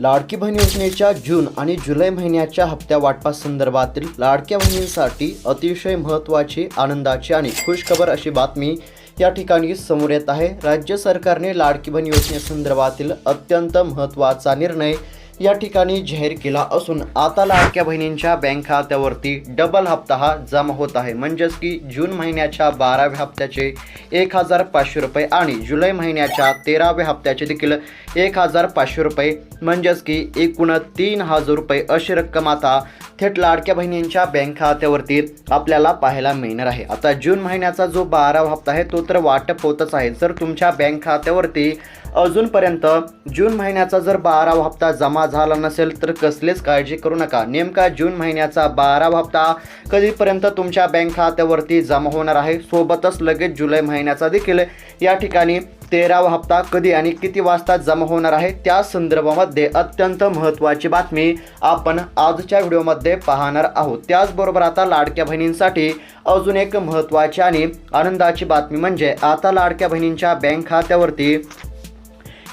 लाडकी बहीण योजनेच्या जून आणि जुलै महिन्याच्या हप्त्या वाटपासंदर्भातील लाडक्या बहिणींसाठी अतिशय महत्त्वाची आनंदाची आणि खुशखबर अशी बातमी या ठिकाणी समोर येत आहे. राज्य सरकारने लाडकी बहीण योजनेसंदर्भातील अत्यंत महत्त्वाचा निर्णय या ठिकाणी जाहीर केला असून आता लाडक्या बहिणींच्या बँक खात्यावरती डबल हप्ता हा जमा होत आहे. म्हणजेच की जून महिन्याच्या बाराव्या हप्त्याचे एक हजार पाचशे रुपये आणि जुलै महिन्याच्या तेराव्या हप्त्याचे देखील एक हजार पाचशे रुपये. म्हणजेच की एकूण तीन हजार रुपये अशी रक्कम आता थेट लाडक्या बहिणींच्या बँक खात्यावरती आपल्याला पाहायला मिळणार आहे. आता जून महिन्याचा जो बारावा हप्ता आहे तो तर वाटप होतच आहे. जर तुमच्या बँक खात्यावरती अजूनपर्यंत जून महिन्याचा जर बारावा हप्ता जमा झाला नसेल तर कसलीच काळजी करू नका. नेमका जून महिन्याचा बारावा हप्ता कधीपर्यंत तुमच्या बँक खात्यावरती जमा होणार आहे? सोबतच लगेच जुलै महिन्याचा देखील. या ठिकाणी तेरावा हप्ता कधी आणि किती वाजता जमा होणार आहे? त्या संदर्भामध्ये अत्यंत महत्त्वाची बातमी आपण आजच्या व्हिडिओमध्ये पाहणार आहोत. त्याचबरोबर आता लाडक्या बहिणींसाठी अजून एक महत्त्वाची आणि आनंदाची बातमी म्हणजे आता लाडक्या बहिणींच्या बँक खात्यावरती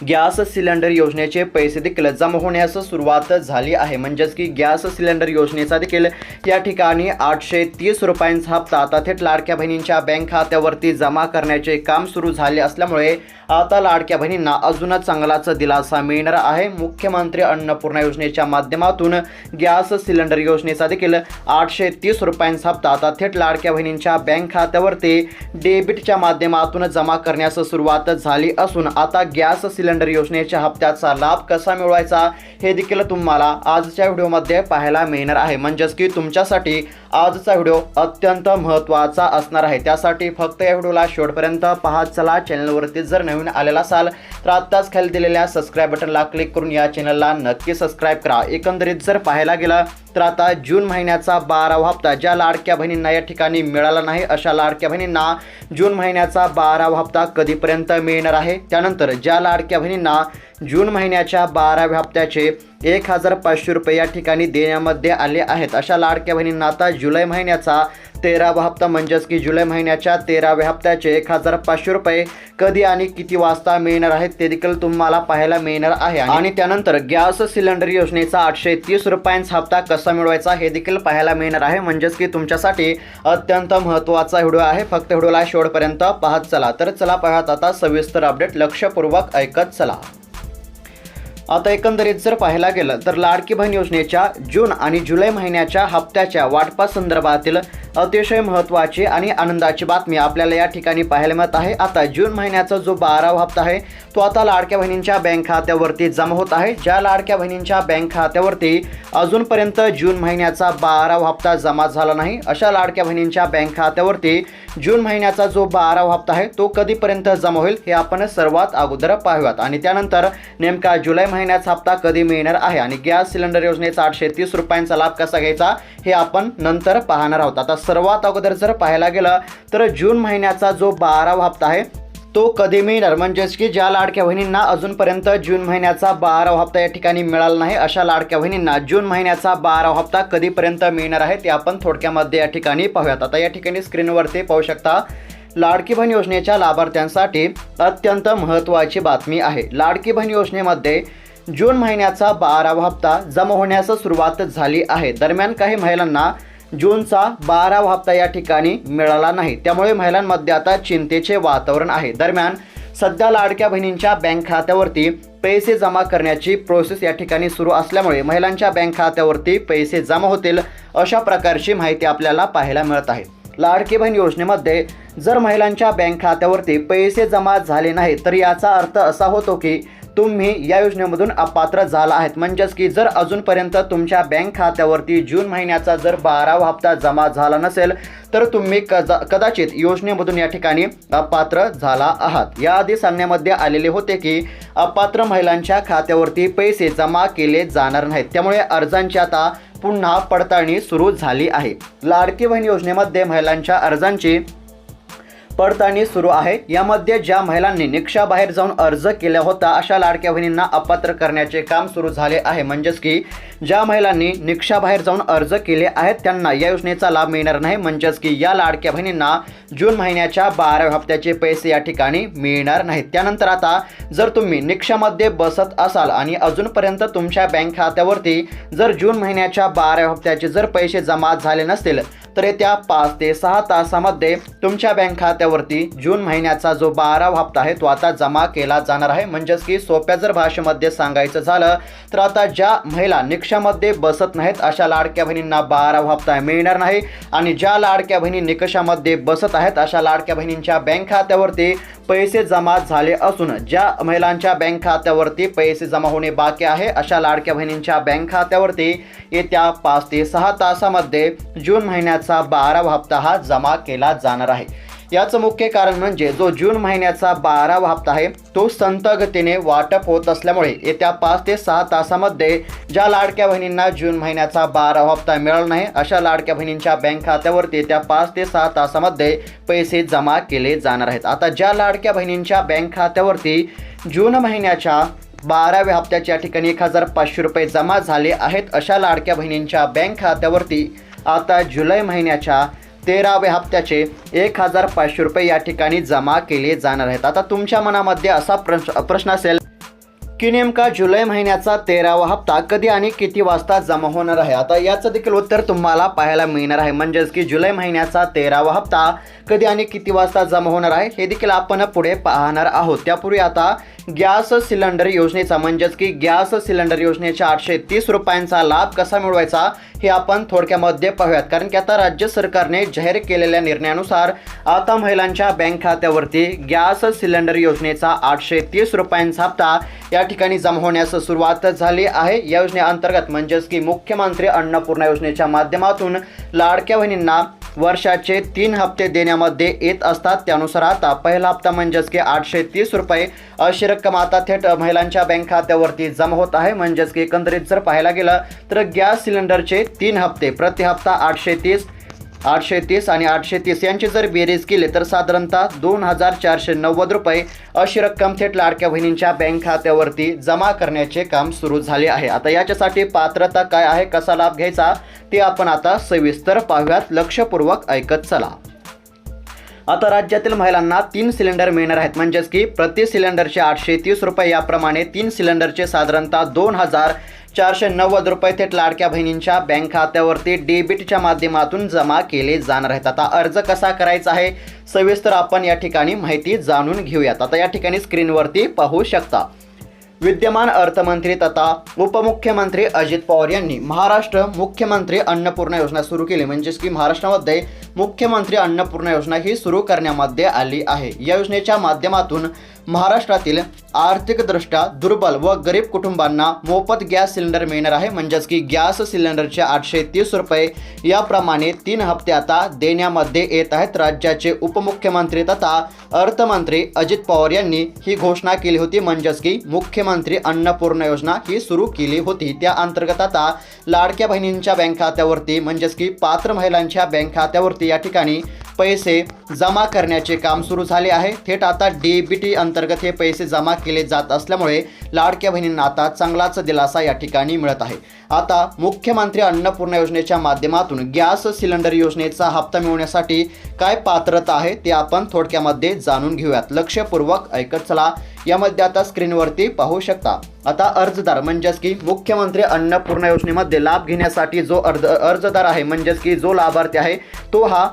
गॅस सिलेंडर योजनेचे पैसे देखील जमा होण्यास सुरुवात झाली आहे. म्हणजेच की गॅस सिलेंडर योजनेचा देखील या ठिकाणी आठशे तीस रुपयांचा हप्ता आता थेट लाडक्या बहिणींच्या बँक खात्यावरती जमा करण्याचे काम सुरू झाले असल्यामुळे आता लाडक्या बहिणींना अजूनच चांगलाच दिलासा मिळणार आहे. मुख्यमंत्री अन्नपूर्णा योजनेच्या माध्यमातून गॅस सिलेंडर योजनेचा देखील आठशे तीस रुपयांचा हप्ता आता थेट लाडक्या बहिणींच्या बँक खात्यावरती डेबिटच्या माध्यमातून जमा करण्यास सुरुवात झाली असून आता गॅस सिलेंडर योजनेच्या हप्त्याचा लाभ कसा मिळवायचा हे देखील तुम्हाला आजच्या व्हिडिओमध्ये पाहायला मिळणार आहे. म्हणजेच की तुमच्यासाठी आजचा व्हिडिओ अत्यंत महत्त्वाचा असणार आहे. त्यासाठी फक्त या व्हिडिओला शेवटपर्यंत पाहत चला चॅनलवरती जर नवीन आलेला असाल तर आत्ताच खाली दिलेल्या सबस्क्राईब बटनला क्लिक करून या चॅनलला नक्की सबस्क्राईब करा. एकंदरीत जर पाहायला गेलं तर आता जून महिन्याचा बारावा हप्ता ज्या लाडक्या बहिणींना या ठिकाणी मिळाला नाही अशा लाडक्या बहिणींना जून महिन्याचा बारावा हप्ता कधीपर्यंत मिळणार आहे? त्यानंतर ज्या लाडक्या बहिणींना जून महिन्याच्या बाराव्या हप्त्याचे एक हजार पाचशे रुपये या ठिकाणी देण्यामध्ये आले आहेत. अशा लाडक्या बहिणींना आता जुलै महिन्याचा तेरावा हप्ता म्हणजेच की जुलै महिन्याच्या तेराव्या हप्त्याचे एक हजार पाचशे रुपये कधी आणि किती वाजता मिळणार आहेत ते देखील तुम्हाला पाहायला मिळणार आहे. आणि त्यानंतर गॅस सिलेंडर योजनेचा आठशे तीस रुपयांचा हप्ता कसा मिळवायचा हे देखील पाहायला मिळणार आहे. म्हणजेच की तुमच्यासाठी अत्यंत महत्त्वाचा व्हिडिओ आहे. फक्त व्हिडिओला शेवटपर्यंत पाहत चला. तर चला पाहत आता सविस्तर अपडेट लक्षपूर्वक ऐकत चला. आता एकंदरीत जर पाहायला गेलं तर लाडकी बहीण योजनेच्या जून आणि जुलै महिन्याच्या हप्त्याच्या वाटपासंदर्भातील अतिशय महत्त्वाची आणि आनंदाची बातमी आपल्याला या ठिकाणी पाहायला मिळत आहे. आता जून महिन्याचा जो बारावा हप्ता आहे तो आता लाडक्या बहिणींच्या बँक खात्यावरती जमा होत आहे. ज्या लाडक्या बहिणींच्या बँक खात्यावरती अजूनपर्यंत जून महिन्याचा बारावा हप्ता जमा झाला नाही अशा लाडक्या बहिणींच्या बँक खात्यावरती जून महिन्याचा जो बारावा हप्ता आहे तो कधीपर्यंत जमा होईल हे आपण सर्वात अगोदर पाहूयात. आणि त्यानंतर नेमका जुलै महिन्याचा हप्ता कधी मिळणार आहे? आणि गॅस सिलेंडर योजनेचा आठशे तीस रुपयांचा लाभ कसा घ्यायचा? हे आपण नंतर पाहणार आहोत. आता सर्वात अगोदर जर पाहायला गेलं तर जून महिन्याचा जो बारावा हप्ता आहे तो कधी मिळणार? म्हणजेच की ज्या लाडक्या बहिणींना अजूनपर्यंत जून महिन्याचा बारावा हप्ता या ठिकाणी मिळाला नाही अशा लाडक्या बहिणींना जून महिन्याचा बारावा हप्ता कधीपर्यंत मिळणार आहे ते आपण थोडक्यामध्ये या ठिकाणी पाहूयात. आता या ठिकाणी स्क्रीनवरती पाहू शकता लाडकी बहीण योजनेच्या लाभार्थ्यांसाठी अत्यंत महत्त्वाची बातमी आहे. लाडकी बहीण योजनेमध्ये जून महिन्याचा बारावा हप्ता जमा होण्यास सुरुवात झाली आहे. दरम्यान काही महिलांना जूनचा बारावा हप्ता या ठिकाणी मिळाला नाही. त्यामुळे महिलांमध्ये आता चिंतेचे वातावरण आहे. दरम्यान सध्या लाडक्या बहिणींच्या बँक खात्यावरती पैसे जमा करण्याची प्रोसेस या ठिकाणी सुरू असल्यामुळे महिलांच्या बँक खात्यावरती पैसे जमा होतील अशा प्रकारची माहिती आपल्याला पाहायला मिळत आहे. लाडकी बहीण योजनेमध्ये जर महिलांच्या बँक खात्यावरती पैसे जमा झाले नाही तर याचा अर्थ असा होतो की तुम्ही या योजनेमधून अपात्र झाला आहेत. म्हणजेच की जर अजूनपर्यंत तुमच्या बँक खात्यावरती जून महिन्याचा जर बारावा हप्ता जमा झाला नसेल तर तुम्ही कदा कदाचित योजनेमधून या ठिकाणी अपात्र झाला आहात. याआधी सांगण्यामध्ये आलेले होते की अपात्र महिलांच्या खात्यावरती पैसे जमा केले जाणार नाहीत. त्यामुळे अर्जांची आता पुन्हा पडताळणी सुरू झाली आहे. लाडकी बहीण योजनेमध्ये महिलांच्या अर्जांची पडताळणी सुरू आहे. यामध्ये ज्या महिलांनी निक्षाबाहेर जाऊन अर्ज केला होता अशा लाडक्या बहिणींना अपात्र करण्याचे काम सुरू झाले आहे. म्हणजेच की ज्या महिलांनी निक्षाबाहेर जाऊन अर्ज केले आहेत त्यांना या योजनेचा लाभ मिळणार नाही. म्हणजेच की या लाडक्या बहिणींना जून महिन्याच्या बाराव्या हप्त्याचे पैसे या ठिकाणी मिळणार नाहीत. त्यानंतर आता जर तुम्ही निक्षामध्ये बसत असाल आणि अजूनपर्यंत तुमच्या बँक खात्यावरती जर जून महिन्याच्या बाराव्या हप्त्याचे जर पैसे जमा झाले नसतील तर येत्या पाच ते सहा तासामध्ये तुमच्या बँक खात्यावरती जून महिन्याचा जो बारावा हप्ता आहे तो आता जमा केला जाणार आहे. म्हणजेच की सोप्या जर भाषेमध्ये सांगायचं झालं तर आता ज्या महिला निकषामध्ये बसत नाहीत अशा लाडक्या बहिणींना बारावा हप्ता मिळणार नाही. आणि ज्या लाडक्या बहिणी निकषामध्ये बसत आहेत अशा लाडक्या बहिणींच्या बँक खात्यावरती पैसे जमा झाले असून ज्या महिलांच्या बँक खात्यावरती पैसे जमा होणे बाकी आहे अशा लाडक्या बहिणींच्या बँक खात्यावरती येत्या पाच ते सहा तासामध्ये जून महिन्याचा बारावा हप्ता हा जमा केला जाणार आहे. याचं मुख्य कारण म्हणजे जो जून महिन्याचा बारावा हप्ता आहे तो संतगतीने वाटप होत असल्यामुळे येत्या पाच ते सहा तासामध्ये ज्या लाडक्या बहिणींना जून महिन्याचा बारावा हप्ता मिळाला नाही अशा लाडक्या बहिणींच्या बँक खात्यावरती येत्या पाच ते सहा तासामध्ये पैसे जमा केले जाणार आहेत. आता ज्या लाडक्या बहिणींच्या बँक खात्यावरती जून महिन्याच्या बाराव्या हप्त्याच्या ठिकाणी एक हजार पाचशे रुपये जमा झाले आहेत अशा लाडक्या बहिणींच्या बँक खात्यावरती आता जुलै महिन्याच्या तेराव्या हप्त्याचे एक हजार पाचशे रुपये या ठिकाणी जमा केले जाणार आहेत. आता तुमच्या मनामध्ये असा प्रश्न प्रश्न असेल की नेमका जुलै महिन्याचा तेरावा हप्ता कधी आणि किती वाजता जमा होणार आहे? आता याचं देखील उत्तर तुम्हाला पाहायला मिळणार आहे. म्हणजेच की जुलै महिन्याचा तेरावा हप्ता कधी आणि किती वाजता जमा होणार आहे हे देखील आपण पुढे पाहणार आहोत. त्यापूर्वी आता गॅस सिलेंडर योजनेचा म्हणजेच की गॅस सिलेंडर योजनेच्या आठशे तीस रुपयांचा लाभ कसा मिळवायचा हे आपण थोडक्यामध्ये पाहूयात. कारण की आता राज्य सरकारने जाहीर केलेल्या निर्णयानुसार आता महिलांच्या बँक खात्यावरती गॅस सिलेंडर योजनेचा आठशे तीस रुपयांचा हप्ता या ठिकाणी जमा होण्यास सुरुवात झाली आहे. या योजनेअंतर्गत म्हणजेच की मुख्यमंत्री अन्नपूर्णा योजनेच्या माध्यमातून लाडक्या बहिणींना वर्षाचे तीन हप्ते देण्यामध्ये येत असतात. त्यानुसार आता पहिला हप्ता म्हणजेच की आठशे तीस रुपये अशी रक्कम आता थेट महिलांच्या बँक खात्यावरती जमा होत आहे. म्हणजेच की एकंदरीत जर पाहायला गेलं तर गॅस सिलेंडरचे तीन हप्ते. प्रति हप्ता आठशे तीस आठशे तीस आणि आठशे तीस यांची जर बेरीज केली तर साधारणतः दोन हजार चारशे नव्वद रुपये अशी रक्कम थेट लाडक्या बहिणींच्या बँक खात्यावरती जमा करण्याचे काम सुरू झाले आहे. आता याच्यासाठी पात्रता काय आहे कसा लाभ घ्यायचा ते आपण आता सविस्तर पाहूयात. लक्षपूर्वक ऐकत चला. आता राज्यातील महिलांना तीन सिलेंडर मिळणार आहेत. म्हणजेच की प्रति सिलेंडरचे आठशे तीस रुपये याप्रमाणे तीन सिलेंडरचे साधारणतः दोन हजार चारशे नव्वद रुपये थेट लाडक्या बहिणींच्या बँक खात्यावरती डेबिटच्या माध्यमातून जमा केले जाणार आहेत. आता अर्ज कसा करायचा आहे सविस्तर आपण या ठिकाणी माहिती जाणून घेऊयात. आता या ठिकाणी स्क्रीनवरती पाहू शकता. विद्यमान अर्थमंत्री तथा उपमुख्यमंत्री अजित पवार यांनी महाराष्ट्र मुख्यमंत्री अन्नपूर्णा योजना सुरू केली. म्हणजेच की महाराष्ट्रामध्ये मुख्यमंत्री अन्नपूर्णा योजना ही सुरू करण्यामध्ये आली आहे. या योजनेच्या माध्यमातून महाराष्ट्रातील आर्थिकदृष्ट्या दुर्बल व गरीब कुटुंबांना मोफत गॅस सिलेंडर मिळणार आहे. म्हणजेच की गॅस सिलेंडरचे आठशे तीस रुपये याप्रमाणे तीन हप्ते आता देण्यामध्ये येत आहेत. राज्याचे उपमुख्यमंत्री तथा अर्थमंत्री अजित पवार यांनी ही घोषणा केली होती. म्हणजेच की मुख्यमंत्री अन्नपूर्णा योजना ही सुरू केली होती. त्या अंतर्गत आता लाडक्या बहिणींच्या बँक खात्यावरती म्हणजेच की पात्र महिलांच्या बँक खात्यावरती या ठिकाणी पैसे जमा करण्याचे काम सुरू झाले आहे. थेट आता डी बी टी अंतर्गत हे पैसे जमा केले जात असल्यामुळे लाडक्या बहिणींना आता चांगलाच दिलासा या ठिकाणी मिळत आहे. आता मुख्यमंत्री अन्नपूर्णा योजनेच्या माध्यमातून गॅस सिलेंडर योजनेचा हप्ता मिळवण्यासाठी काय पात्रता आहे ते आपण थोडक्यामध्ये जाणून घेऊयात. लक्षपूर्वक ऐकत चला. यामध्ये आता स्क्रीनवरती पाहू शकता. आता अर्जदार म्हणजेच की मुख्यमंत्री अन्नपूर्णा योजनेमध्ये लाभ घेण्यासाठी जो अर्ज अर्जदार आहे म्हणजेच की जो लाभार्थी आहे तो हा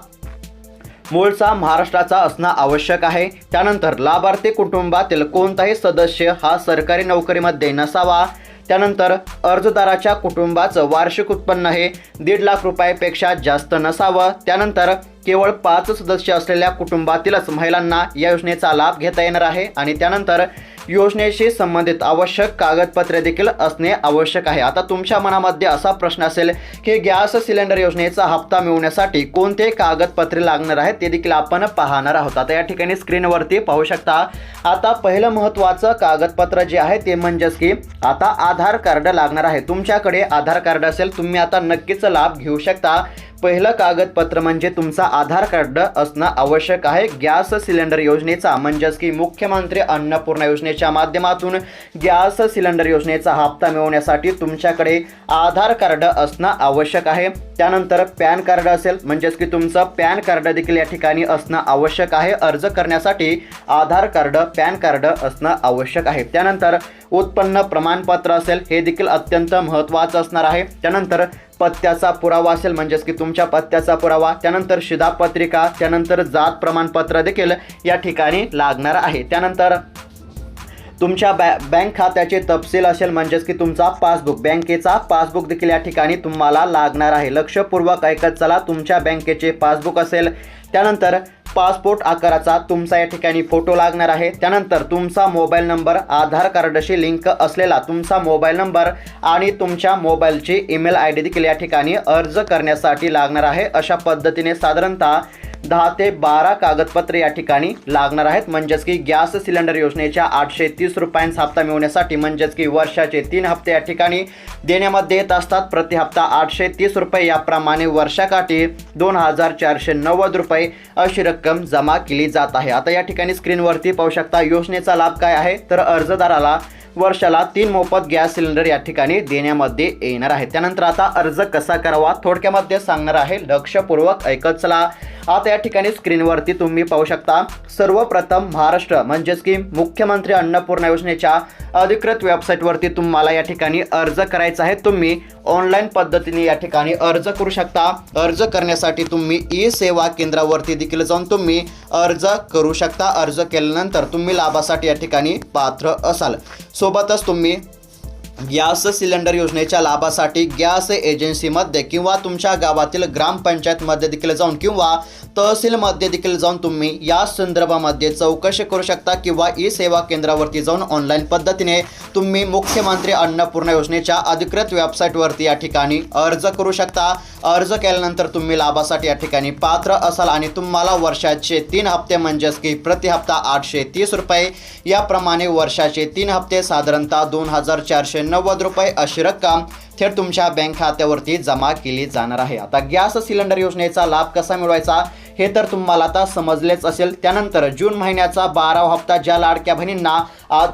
मूळचा महाराष्ट्राचा असणं आवश्यक आहे. त्यानंतर लाभार्थी कुटुंबातील कोणताही सदस्य हा सरकारी नोकरीमध्ये नसावा. त्यानंतर अर्जदाराच्या कुटुंबाचं वार्षिक उत्पन्न हे दीड लाख रुपयापेक्षा जास्त नसावं. त्यानंतर केवळ पाच सदस्य असलेल्या कुटुंबातीलच महिलांना या योजनेचा लाभ घेता येणार आहे. आणि त्यानंतर योजनेशी संबंधित आवश्यक कागदपत्रे देखील असणे आवश्यक आहे. आता तुमच्या मनामध्ये असा प्रश्न असेल की गॅस सिलेंडर योजनेचा हप्ता मिळवण्यासाठी कोणते कागदपत्रे लागणार आहेत ते देखील आपण पाहणार आहोत. आता या ठिकाणी स्क्रीनवरती पाहू शकता आता पहिलं महत्त्वाचं कागदपत्र जे आहे ते म्हणजेच की आता आधार कार्ड लागणार आहे. तुमच्याकडे आधार कार्ड असेल तुम्ही आता नक्कीच लाभ घेऊ शकता. पहिलं कागदपत्र म्हणजे तुमचा आधार कार्ड असणं आवश्यक आहे. गॅस सिलेंडर योजनेचा म्हणजेच की मुख्यमंत्री अन्नपूर्णा योजनेच्या माध्यमातून गॅस सिलेंडर योजनेचा हप्ता मिळवण्यासाठी तुमच्याकडे आधार कार्ड असणं आवश्यक आहे. त्यानंतर पॅन कार्ड असेल म्हणजेच की तुमचं पॅन कार्ड देखील या ठिकाणी असणं आवश्यक आहे. अर्ज करण्यासाठी आधार कार्ड पॅन कार्ड असणं आवश्यक आहे. त्यानंतर उत्पन्न प्रमाणपत्र असेल हे देखील अत्यंत महत्त्वाचं असणार आहे. त्यानंतर पत्त्याचा पुरावा असेल म्हणजेच की तुमच्या पत्त्याचा पुरावा त्यानंतर शिधापत्रिका त्यानंतर जात प्रमाणपत्र देखील या ठिकाणी लागणार आहे. त्यानंतर तुमच्या बॅ बँक खात्याचे तपशील असेल म्हणजेच की तुमचा पासबुक बँकेचा पासबुक देखील या ठिकाणी तुम्हाला लागणार आहे. लक्षपूर्वक ऐकत चला तुमच्या बँकेचे पासबुक असेल त्यानंतर पासपोर्ट आकाराचा तुमचा या ठिकाणी फोटो लागणार आहे. त्यानंतर तुमचा मोबाईल नंबर आधार कार्डशी लिंक असलेला तुमचा मोबाईल नंबर आणि तुमच्या मोबाईलची ईमेल आय डी देखील या ठिकाणी अर्ज करण्यासाठी लागणार आहे. अशा पद्धतीने साधारणतः दहा ते बारा कागदपत्रे या ठिकाणी लागणार आहेत. म्हणजेच की गॅस सिलेंडर योजनेच्या आठशे तीस रुपयांचा हप्ता मिळवण्यासाठी म्हणजेच की वर्षाचे तीन हप्ते या ठिकाणी देण्यामध्ये येत असतात. प्रति हप्ता आठशे तीस रुपये. याप्रमाणे वर्षाकाठी दोन हजार चारशे नव्वद रुपये अशी रक्कम जमा केली जात आहे. आता या ठिकाणी स्क्रीनवरती पाहू शकता योजनेचा लाभ काय आहे? तर अर्जदाराला वर्षाला तीन मोफत गॅस सिलेंडर या ठिकाणी देण्यामध्ये येणार आहे. त्यानंतर आता अर्ज कसा करावा? थोडक्यामध्ये सांगणार आहे. लक्षपूर्वक ऐकत चला. आता या ठिकाणी स्क्रीनवरती तुम्ही पाहू शकता सर्वप्रथम महाराष्ट्र म्हणजेच की मुख्यमंत्री अन्नपूर्णा योजनेच्या अधिकृत वेबसाईटवरती तुम्हाला या ठिकाणी अर्ज करायचा आहे. तुम्ही ऑनलाईन पद्धतीने या ठिकाणी अर्ज करू शकता. अर्ज करण्यासाठी तुम्ही ई सेवा केंद्रावरती देखील जाऊन तुम्ही अर्ज करू शकता. अर्ज केल्यानंतर तुम्ही लाभासाठी या ठिकाणी पात्र असाल. सोबतच तुम्ही गॅस सिलेंडर योजनेच्या लाभासाठी गॅस एजन्सीमध्ये किंवा तुमच्या गावातील ग्रामपंचायतमध्ये देखील जाऊन किंवा तहसीलमध्ये देखील जाऊन तुम्ही या संदर्भामध्ये चौकशी करू शकता किंवा ई सेवा केंद्रावरती जाऊन ऑनलाईन पद्धतीने तुम्ही मुख्यमंत्री अन्नपूर्णा योजनेच्या अधिकृत वेबसाईटवरती या ठिकाणी अर्ज करू शकता. अर्ज केल्यानंतर तुम्ही लाभासाठी या ठिकाणी पात्र असाल आणि तुम्हाला वर्षाचे तीन हप्ते म्हणजेच की प्रति हप्ता आठशे तीस रुपये. याप्रमाणे वर्षाचे तीन हप्ते साधारणतः दोन हजार चारशे नव्वद रुपये अशी रक्कम थेट तुमच्या बँक खात्यावरती जमा केली जाणार आहे. आता गॅस सिलेंडर योजनेचा लाभ कसा मिळवायचा हे तर तुम्हाला आता समजलेच असेल. त्यानंतर जून महिन्याचा बारावा हप्ता ज्या लाडक्या बहिणींना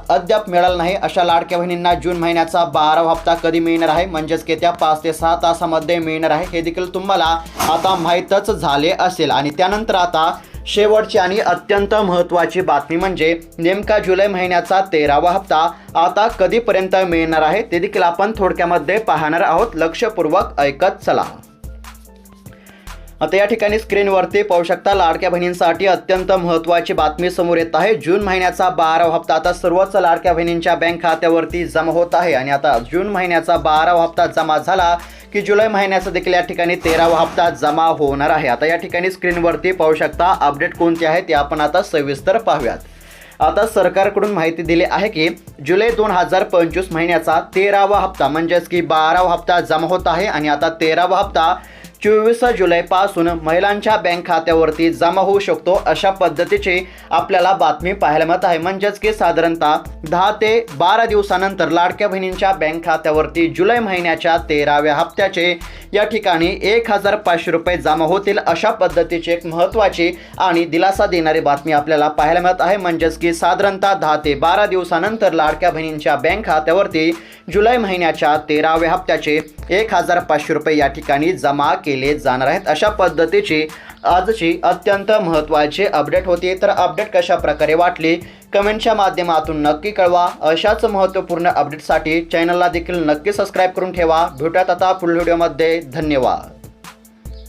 अद्याप मिळाला नाही अशा लाडक्या बहिणींना जून महिन्याचा बारावा हप्ता कधी मिळणार आहे? म्हणजेच की त्या पाच ते सहा तासामध्ये मिळणार आहे. हे देखील तुम्हाला आता माहीतच झाले असेल. आणि त्यानंतर आता शेवटची आणि अत्यंत महत्त्वाची बातमी म्हणजे नेमका जुलै महिन्याचा तेरावा हप्ता आता कधीपर्यंत मिळणार आहे ते देखील आपण थोडक्यामध्ये पाहणार आहोत. लक्षपूर्वक ऐकत चला. आता या ठिकाणी स्क्रीनवरती पाहू शकता लाडक्या बहिणींसाठी अत्यंत महत्त्वाची बातमी समोर येत आहे. जून महिन्याचा बारावा हप्ता आता सर्वच लाडक्या बहिणींच्या बँक खात्यावरती जमा होत आहे आणि आता जून महिन्याचा बारावा हप्ता जमा झाला की जुलै महिन्याचा देखील या ठिकाणी तेरावा हप्ता जमा होणार आहे. आता या ठिकाणी स्क्रीनवरती पाहू शकता अपडेट कोणते आहे ते आपण आता सविस्तर पाहूयात. आता सरकारकडून माहिती दिली आहे की जुलै दोन हजार पंचवीस महिन्याचा तेरावा हप्ता म्हणजेच की बारावा हप्ता जमा होत आहे आणि आता तेरावा हप्ता चोवीस जुलैपासून महिलांच्या बँक खात्यावरती जमा होऊ शकतो अशा पद्धतीची आपल्याला बातमी पाहायला मिळत आहे. म्हणजेच की साधारणतः दहा ते बारा दिवसानंतर लाडक्या बहिणींच्या बँक खात्यावरती जुलै महिन्याच्या तेराव्या हप्त्याचे या ठिकाणी एक हजार पाचशे रुपये जमा होतील अशा पद्धतीची एक महत्त्वाची आणि दिलासा देणारी बातमी आपल्याला पाहायला मिळत आहे. म्हणजेच की साधारणतः दहा ते बारा दिवसानंतर लाडक्या बहिणींच्या बँक खात्यावरती जुलै महिन्याच्या तेराव्या हप्त्याचे एक हजार पाचशे रुपये या ठिकाणी जमा केले जाणार आहेत. अशा पद्धतीची आजची अत्यंत महत्त्वाची अपडेट होती. तर अपडेट कशा प्रकारे वाटली? कमेंटच्या माध्यमातून नक्की कळवा. अशाच महत्त्वपूर्ण अपडेटसाठी चॅनलला देखील नक्की सबस्क्राईब करून ठेवा. भेटूयात आता पुढील व्हिडिओमध्ये धन्यवाद.